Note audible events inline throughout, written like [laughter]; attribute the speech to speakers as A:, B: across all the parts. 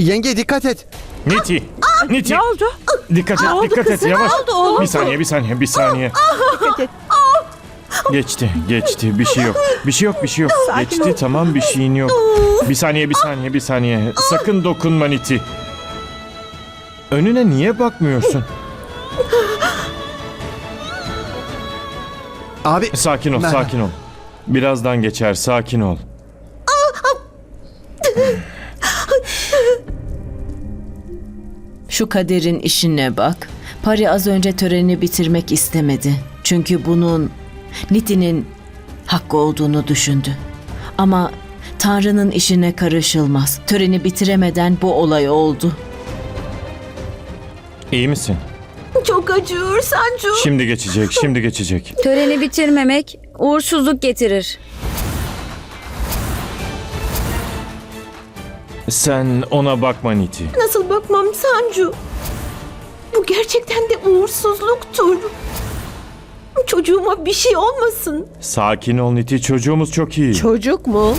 A: Yenge dikkat et.
B: Niti. Niti.
C: Ne oldu?
B: Dikkat et,
C: Ne oldu
B: dikkat et.
C: kızım?
B: Yavaş.
C: Ne oldu oğlum?
B: Bir saniye, bir saniye, bir saniye.
C: Dikkat et.
B: Geçti, geçti. Bir şey yok. Bir şey yok, bir şey yok.
C: Sakin
B: Geçti,
C: ol.
B: tamam bir şeyin yok. Bir saniye, bir saniye, bir saniye. Sakın dokunma Niti. Önüne niye bakmıyorsun?
A: Abi
B: Sakin ol,
A: Ben-
B: sakin ol. Birazdan geçer, sakin ol.
D: Şu kaderin işine bak. Pari az önce töreni bitirmek istemedi. Çünkü bunun Niti'nin hakkı olduğunu düşündü. Ama Tanrı'nın işine karışılmaz. Töreni bitiremeden bu olay oldu.
B: İyi misin?
E: Çok acıyor Sancu.
B: Şimdi geçecek, şimdi geçecek.
F: Töreni bitirmemek uğursuzluk getirir.
B: Sen ona bakma Niti.
E: Nasıl bakmam Sancu? Bu gerçekten de uğursuzluktur. Çocuğuma bir şey olmasın.
B: Sakin ol Niti, çocuğumuz çok iyi.
C: Çocuk mu?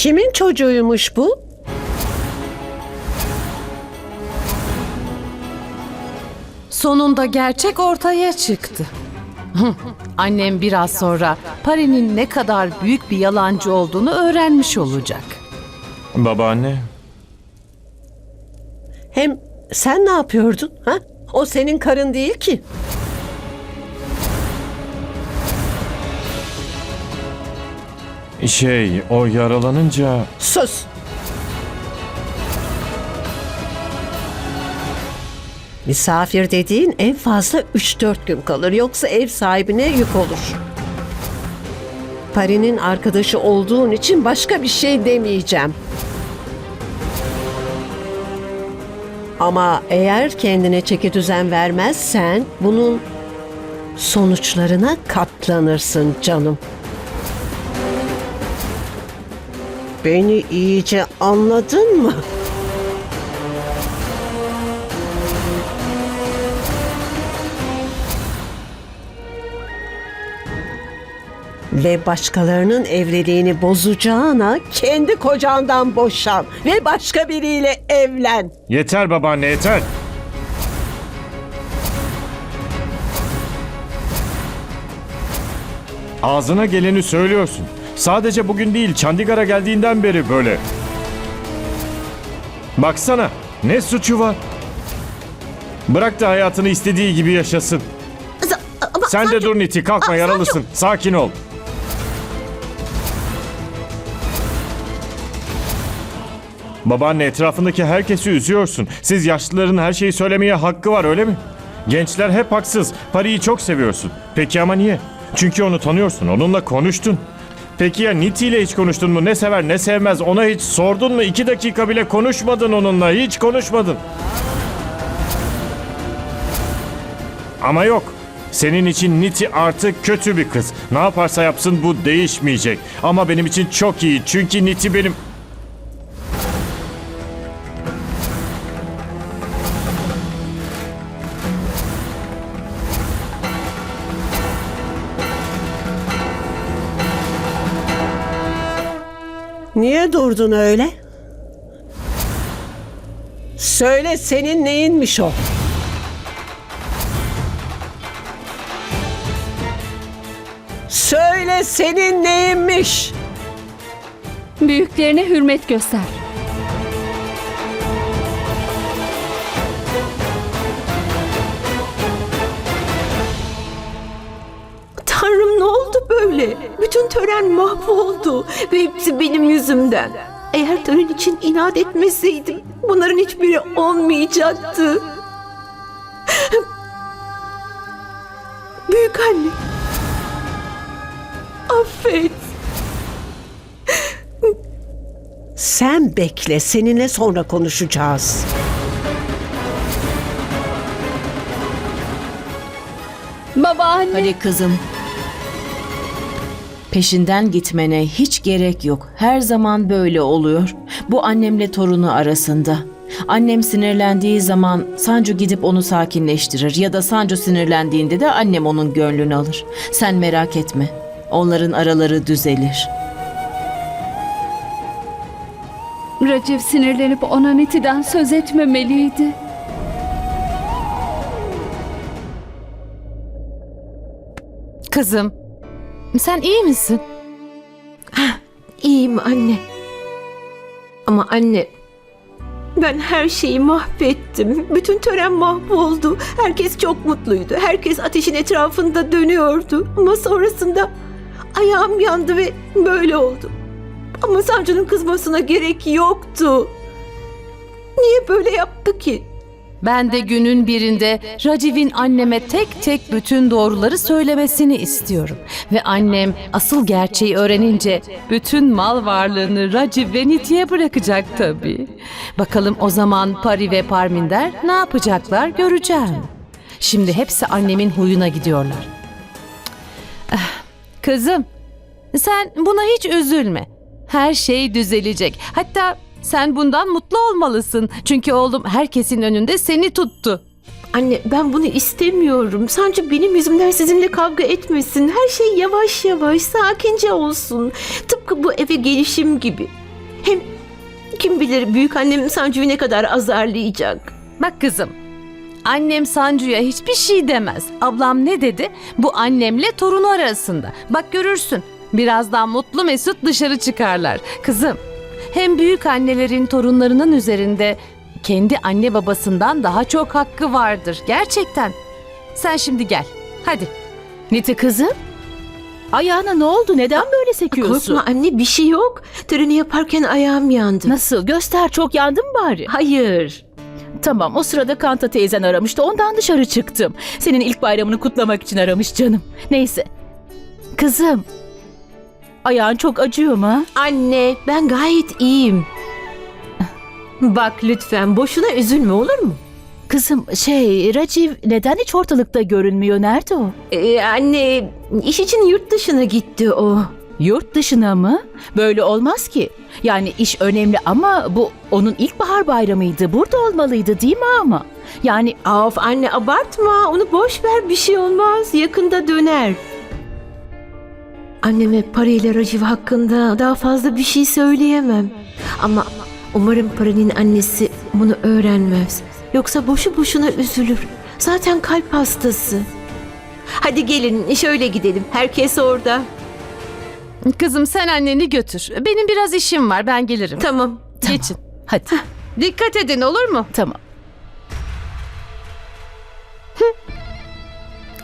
C: Kimin çocuğuymuş bu?
G: Sonunda gerçek ortaya çıktı. Annem biraz sonra Pari'nin ne kadar büyük bir yalancı olduğunu öğrenmiş olacak.
B: Babaanne,
C: Hem sen ne yapıyordun? Ha? O senin karın değil ki.
B: Şey, o yaralanınca
C: Sus. Misafir dediğin en fazla 3-4 gün kalır. Yoksa ev sahibine yük olur. Pari'nin arkadaşı olduğun için başka bir şey demeyeceğim. Ama eğer kendine çeki düzen vermezsen bunun sonuçlarına katlanırsın canım. Beni iyice anladın mı? Ve başkalarının evliliğini bozacağına kendi kocandan boşan ve başka biriyle evlen.
B: Yeter babaanne yeter. Ağzına geleni söylüyorsun. Sadece bugün değil, Çandigar'a geldiğinden beri böyle. Baksana, ne suçu var? Bırak da hayatını istediği gibi yaşasın.
E: Ama
B: Sen de dur Niti, kalkma
E: Aa,
B: yaralısın. Sakin ol. Babaanne etrafındaki herkesi üzüyorsun. Siz yaşlıların her şeyi söylemeye hakkı var öyle mi? Gençler hep haksız. Pari'yi çok seviyorsun. Peki ama niye? Çünkü onu tanıyorsun. Onunla konuştun. Peki ya Niti ile hiç konuştun mu? Ne sever ne sevmez ona hiç sordun mu? İki dakika bile konuşmadın onunla. Hiç konuşmadın. Ama yok. Senin için Niti artık kötü bir kız. Ne yaparsa yapsın bu değişmeyecek. Ama benim için çok iyi. Çünkü Niti benim...
C: Durdun öyle? Söyle senin neyinmiş o? Söyle senin neyinmiş?
F: Büyüklerine hürmet göster.
E: Tören mahvoldu ve hepsi benim yüzümden. Eğer tören için inat etmeseydim bunların hiçbiri olmayacaktı. Büyük anne. Affet.
C: Sen bekle, seninle sonra konuşacağız.
F: Babaanne.
D: Hadi kızım. Peşinden gitmene hiç gerek yok. Her zaman böyle oluyor. Bu annemle torunu arasında. Annem sinirlendiği zaman Sancu gidip onu sakinleştirir ya da Sancu sinirlendiğinde de annem onun gönlünü alır. Sen merak etme. Onların araları düzelir.
F: Raciv sinirlenip ona Niti'den söz etmemeliydi.
G: Kızım, sen iyi misin?
E: İyiyim anne. Ama anne ben her şeyi mahvettim. Bütün tören mahvoldu. Herkes çok mutluydu. Herkes ateşin etrafında dönüyordu. Ama sonrasında ayağım yandı ve böyle oldu. Ama Sancı'nın kızmasına gerek yoktu. Niye böyle yaptı ki?
G: Ben de günün birinde Raciv'in anneme tek tek bütün doğruları söylemesini istiyorum. Ve annem asıl gerçeği öğrenince bütün mal varlığını Raciv ve Niti'ye bırakacak tabii. Bakalım o zaman Pari ve Parminder ne yapacaklar göreceğim. Şimdi hepsi annemin huyuna gidiyorlar. Ah, Kızım, sen buna hiç üzülme. Her şey düzelecek. Hatta sen bundan mutlu olmalısın. Çünkü oğlum herkesin önünde seni tuttu.
E: Anne ben bunu istemiyorum. Sancı benim yüzümden sizinle kavga etmesin. Her şey yavaş yavaş, sakince olsun. Tıpkı bu eve gelişim gibi. Hem kim bilir büyük annem Sancı'yı ne kadar azarlayacak.
G: Bak kızım, annem Sancu'ya hiçbir şey demez. Ablam ne dedi? Bu annemle torunu arasında. Bak görürsün. Birazdan mutlu mesut dışarı çıkarlar. Kızım, hem büyük annelerin torunlarının üzerinde kendi anne babasından daha çok hakkı vardır. Gerçekten. Sen şimdi gel. Hadi.
A: Niti kızım? Ayağına ne oldu? Neden böyle sekiyorsun?
E: Korkma anne bir şey yok. Töreni yaparken ayağım yandı.
A: Nasıl? Göster çok yandın mı bari?
E: Hayır.
A: Tamam o sırada Kanta teyzen aramıştı ondan dışarı çıktım. Senin ilk bayramını kutlamak için aramış canım. Neyse. Kızım. Ayağın çok acıyor mu?
E: Anne ben gayet iyiyim. Bak lütfen boşuna üzülme olur mu?
A: Kızım şey Raciv neden hiç ortalıkta görünmüyor? Nerede o?
E: Ee, anne iş için yurt dışına gitti o.
A: Yurt dışına mı? Böyle olmaz ki. Yani iş önemli ama bu onun ilkbahar bayramıydı. Burada olmalıydı değil mi ama? Yani
E: Of anne abartma onu boş ver bir şey olmaz yakında döner. Anneme parayla Raciv hakkında daha fazla bir şey söyleyemem. Ama umarım Pari'nin annesi bunu öğrenmez. Yoksa boşu boşuna üzülür. Zaten kalp hastası. Hadi gelin şöyle gidelim. Herkes orada.
G: Kızım sen anneni götür. Benim biraz işim var. Ben gelirim.
E: Tamam.
G: Geçin.
A: hadi
G: Dikkat edin olur mu?
A: tamam.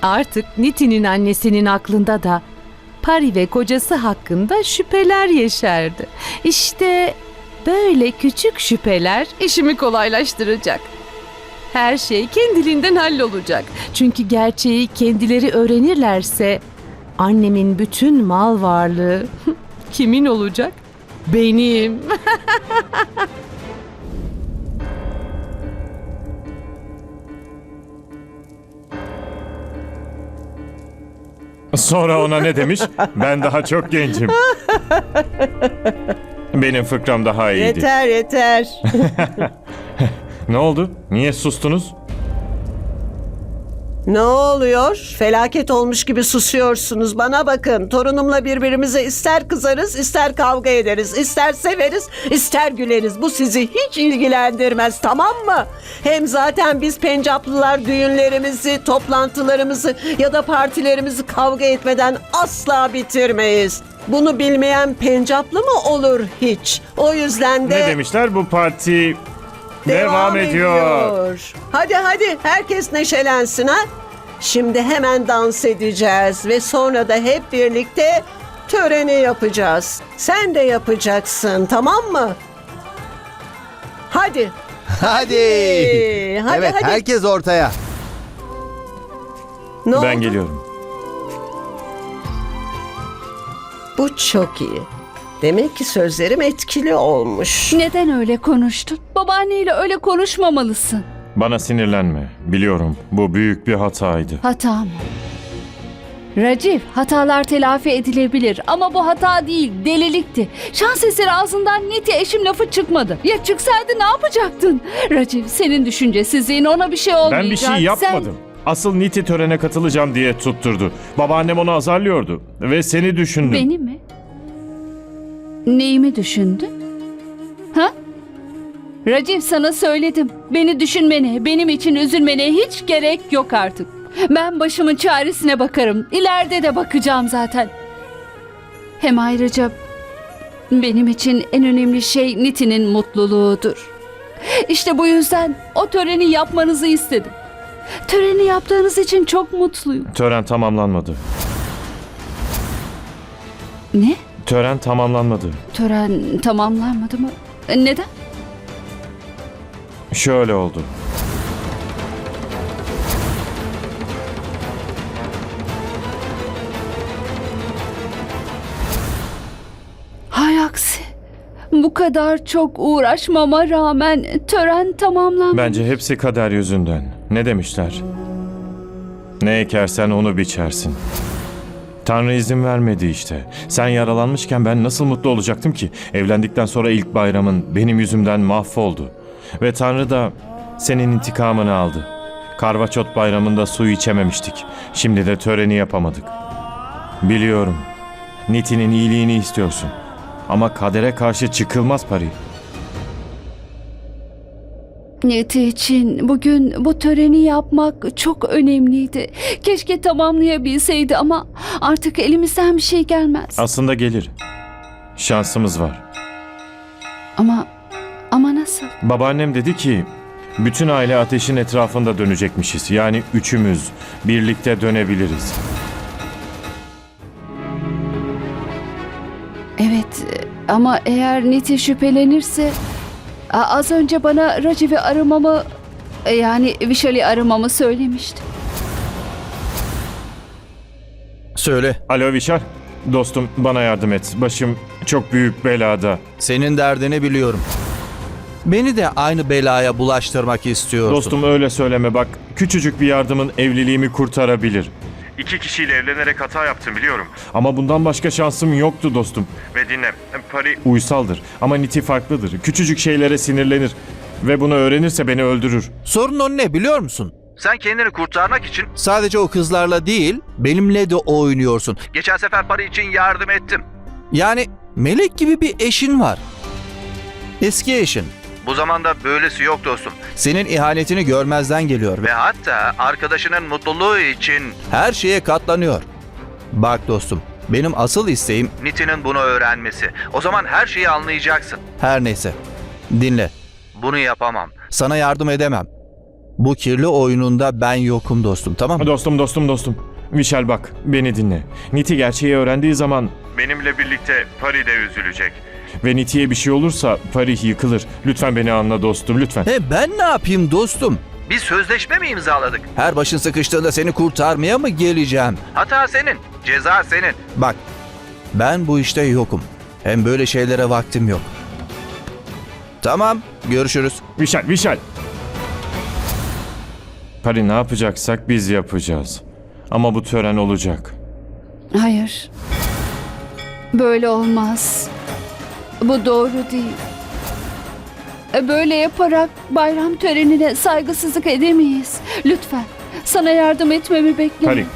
G: Artık Niti'nin annesinin aklında da Pari ve kocası hakkında şüpheler yeşerdi. İşte böyle küçük şüpheler işimi kolaylaştıracak. Her şey kendiliğinden hallolacak. Çünkü gerçeği kendileri öğrenirlerse annemin bütün mal varlığı [laughs] kimin olacak? Benim. [laughs]
B: Sonra ona ne demiş? Ben daha çok gencim. Benim fıkram daha iyiydi.
C: Yeter yeter. [laughs]
B: Ne oldu? Niye sustunuz?
C: Ne oluyor? Felaket olmuş gibi susuyorsunuz. Bana bakın. Torunumla birbirimize ister kızarız, ister kavga ederiz, ister severiz, ister güleriz. Bu sizi hiç ilgilendirmez, tamam mı? Hem zaten biz Pencaplılar düğünlerimizi, toplantılarımızı ya da partilerimizi kavga etmeden asla bitirmeyiz. Bunu bilmeyen Pencaplı mı olur hiç? O yüzden de...
B: Ne demişler? Bu parti devam, ediyor.
C: Hadi hadi herkes neşelensin ha. Şimdi hemen dans edeceğiz ve sonra da hep birlikte Töreni yapacağız. Sen de yapacaksın tamam mı? Hadi.
H: Hadi.
C: Ee, hadi
H: evet
C: hadi.
H: herkes ortaya.
C: Ne
B: Ben
C: oldu?
B: geliyorum.
C: Bu çok iyi. Demek ki sözlerim etkili olmuş.
F: Neden öyle konuştun? Babaanneyle öyle konuşmamalısın.
B: Bana sinirlenme. Biliyorum bu büyük bir hataydı.
F: Hata mı? Racif, hatalar telafi edilebilir ama bu hata değil, delilikti. Şans eseri ağzından Niti eşim lafı çıkmadı. Ya çıksaydı ne yapacaktın? Racif, senin düşüncesizliğin ona bir şey olmayacak.
B: Ben bir şey
F: Sen-
B: yapmadım. Asıl Niti törene katılacağım diye tutturdu. Babaannem onu azarlıyordu. Ve seni düşündüm.
F: Beni mi? Neyimi düşündün? Ha? Racif sana söyledim. Beni düşünmene, benim için üzülmene hiç gerek yok artık. Ben başımın çaresine bakarım. İleride de bakacağım zaten. Hem ayrıca benim için en önemli şey Niti'nin mutluluğudur. İşte bu yüzden o töreni yapmanızı istedim. Töreni yaptığınız için çok mutluyum.
B: Tören tamamlanmadı.
F: Ne?
B: Tören tamamlanmadı.
F: Tören tamamlanmadı mı? E, Neden?
B: Şöyle oldu.
F: Hay aksi. Bu kadar çok uğraşmama rağmen tören tamamlanmadı.
B: Bence hepsi kader yüzünden. Ne demişler? Ne ekersen onu biçersin. Tanrı izin vermedi işte. Sen yaralanmışken ben nasıl mutlu olacaktım ki? Evlendikten sonra ilk bayramın benim yüzümden mahvoldu. Ve Tanrı da senin intikamını aldı. Karvaçot bayramında su içememiştik. Şimdi de töreni yapamadık. Biliyorum. Niti'nin iyiliğini istiyorsun. Ama kadere karşı çıkılmaz Pari.
F: Niyeti için bugün bu töreni yapmak çok önemliydi. Keşke tamamlayabilseydi ama artık elimizden bir şey gelmez.
B: Aslında gelir. Şansımız var.
F: Ama ama nasıl?
B: Babaannem dedi ki bütün aile ateşin etrafında dönecekmişiz. Yani üçümüz birlikte dönebiliriz.
F: Evet ama eğer Niti şüphelenirse az önce bana Raciv'i aramamı e, yani Vişali aramamı söylemişti.
H: Söyle.
B: Alo Vişar. Dostum bana yardım et. Başım çok büyük belada.
H: Senin derdini biliyorum. Beni de aynı belaya bulaştırmak istiyorsun.
B: Dostum öyle söyleme bak. Küçücük bir yardımın evliliğimi kurtarabilir. İki kişiyle evlenerek hata yaptım biliyorum. Ama bundan başka şansım yoktu dostum. Ve dinle. Pari uysaldır ama Niti farklıdır. Küçücük şeylere sinirlenir. Ve bunu öğrenirse beni öldürür.
H: Sorun o ne biliyor musun? Sen kendini kurtarmak için sadece o kızlarla değil, benimle de oynuyorsun. Geçen sefer para için yardım ettim. Yani melek gibi bir eşin var. Eski eşin. Bu zamanda böylesi yok dostum. Senin ihanetini görmezden geliyor ve hatta arkadaşının mutluluğu için her şeye katlanıyor. Bak dostum, benim asıl isteğim Nitin'in bunu öğrenmesi. O zaman her şeyi anlayacaksın. Her neyse. Dinle. Bunu yapamam. Sana yardım edemem. Bu kirli oyununda ben yokum dostum tamam mı?
B: Dostum dostum dostum. Vişal bak beni dinle. Niti gerçeği öğrendiği zaman benimle birlikte Pari de üzülecek. Ve Niti'ye bir şey olursa Pari yıkılır. Lütfen beni anla dostum lütfen.
H: E ben ne yapayım dostum? Bir sözleşme mi imzaladık? Her başın sıkıştığında seni kurtarmaya mı geleceğim? Hata senin, ceza senin. Bak, ben bu işte yokum. Hem böyle şeylere vaktim yok. Tamam, görüşürüz.
B: Vişal Vişal. Pari ne yapacaksak biz yapacağız. Ama bu tören olacak.
F: Hayır. Böyle olmaz. Bu doğru değil. E, Böyle yaparak bayram törenine saygısızlık edemeyiz. Lütfen sana yardım etmemi bekle.
B: Pari.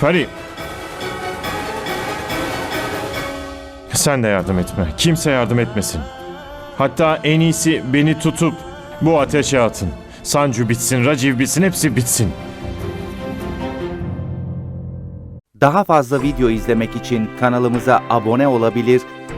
B: Pari. Sen de yardım etme. Kimse yardım etmesin. Hatta en iyisi beni tutup bu ateşe atın. Sancu bitsin, Raciv bitsin, hepsi bitsin.
I: Daha fazla video izlemek için kanalımıza abone olabilir,